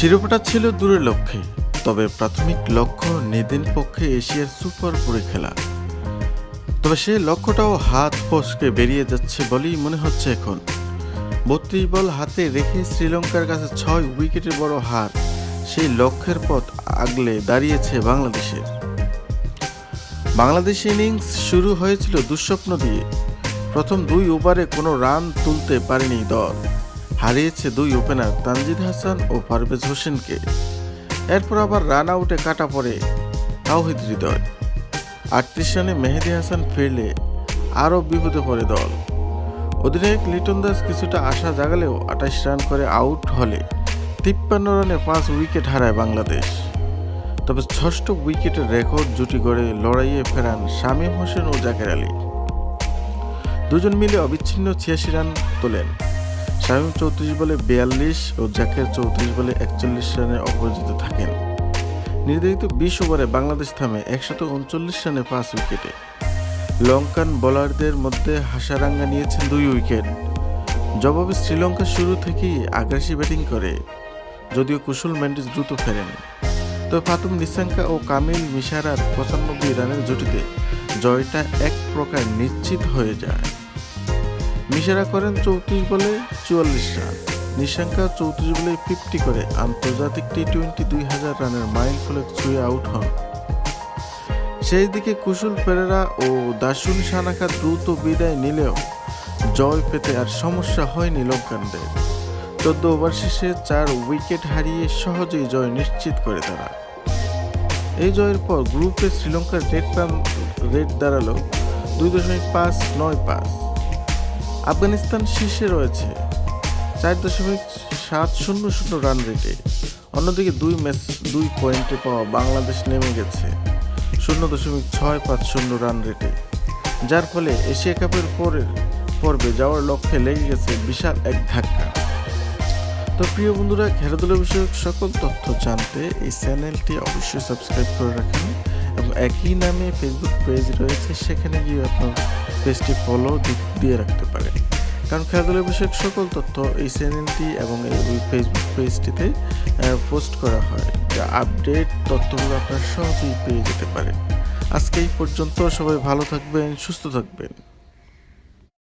শিরোপাটা ছিল দূরের লক্ষ্যে, তবে প্রাথমিক লক্ষ্য নেদিন পক্ষে এশিয়ার সুপার পরে খেলা। তবে সে লক্ষ্যটাও হাত ফসকে বেরিয়ে যাচ্ছে বলেই মনে হচ্ছে এখন। বত্রিশ বল হাতে রেখে শ্রীলঙ্কার কাছে ছয় উইকেটের বড় হার, সেই লক্ষ্যের পথ আগলে দাঁড়িয়েছে বাংলাদেশের। বাংলাদেশ ইনিংস শুরু হয়েছিল দুঃস্বপ্ন দিয়ে। প্রথম দুই ওভারে কোনো রান তুলতে পারেনি দল। হারিয়েছে দুই ওপেনার তানজিদ হাসান ও পারভেজ হোসেনকে। এরপর আবার রান আউটে কাটা পড়ে তাওহিদ হৃদয়। আটত্রিশ রানে মেহেদি হাসান ফিরলে আরও বিপদে পড়ে দল। অধিনায়ক লিটন দাস কিছুটা আশা জাগালেও আঠাশ রান করে আউট হলে তিপ্পান্ন রানে পাঁচ উইকেট হারায় বাংলাদেশ। তবে ষষ্ঠ উইকেটের রেকর্ড জুটি গড়ে লড়াইয়ে ফেরান শামীম হোসেন ও জাকের আলী। দুজন মিলে অবিচ্ছিন্ন ছিয়াশি রান তোলেন। শামীম চৌত্রিশ বলে বিয়াল্লিশ ও জাকের চৌত্রিশ বলে একচল্লিশ রানে অপরাজিত থাকেন। নির্ধারিত বিশ ওভারে বাংলাদেশ থামে একশত উনচল্লিশ রানে পাঁচ উইকেটে। লঙ্কান বোলারদের মধ্যে হাসারাঙ্গা নিয়েছেন দুই উইকেট। জবাবে শ্রীলঙ্কা শুরু থেকেই আগ্রাসী ব্যাটিং করে, যদিও কুশল মেন্ডিস দ্রুত ফেরেন। তবে ফাতুম নিসাঙ্কা ও কামিল মিশারার পঁচানব্বই রানের জুটিতে জয়টা এক প্রকার নিশ্চিত হয়ে যায়। মিশারা করেন চৌত্রিশ বলে চুয়াল্লিশ রান। নিশাঙ্কা চৌত্রিশ বলে ফিফটি করে। আন্তর্জাতিক টি টোয়েন্টি দুই হাজার রানের মাইল ফলক ছুঁয়ে আউট হন। সেই দিকে কুশল পেরেরা ও দাসুন সানাকা দ্রুত বিদায় নিলেও জয় পেতে আর সমস্যা হয়নি লঙ্কানদের চোদ্দ ওভার শেষে চার উইকেট হারিয়ে সহজেই জয় নিশ্চিত করে তারা। এই জয়ের পর গ্রুপে শ্রীলঙ্কার রেড রান রেট দাঁড়াল দুই দশমিক পাঁচ নয় পাঁচ। আফগানিস্তান শীর্ষে রয়েছে চার দশমিক সাত শূন্য শূন্য রান রেটে অন্যদিকে দুই ম্যাচ দুই পয়েন্টে পাওয়া বাংলাদেশ নেমে গেছে শূন্য দশমিক ছয় পাঁচ শূন্য রান রেটে যার ফলে এশিয়া কাপের পরের পর্বে যাওয়ার লক্ষ্যে লেগে গেছে বিশাল এক ধাক্কা। তো প্রিয় বন্ধুরা খেলাধুলা বিষয়ক সকল তথ্য জানতে এই চ্যানেলটি অবশ্যই সাবস্ক্রাইব করে রাখেন। একই নামে ফেসবুক পেজ রয়েছে, সেখানে গিয়ে আপনার পেজটি ফলো দিয়ে রাখতে পারেন। কারণ খেলাধুলা বিষয়ক সকল তথ্য এই চ্যানেলটি এবং এই ফেসবুক পেজটিতে পোস্ট করা হয়। যা আপডেট তথ্যগুলো আপনার সহজেই পেয়ে যেতে পারে। আজকে এই পর্যন্ত, সবাই ভালো থাকবেন, সুস্থ থাকবেন।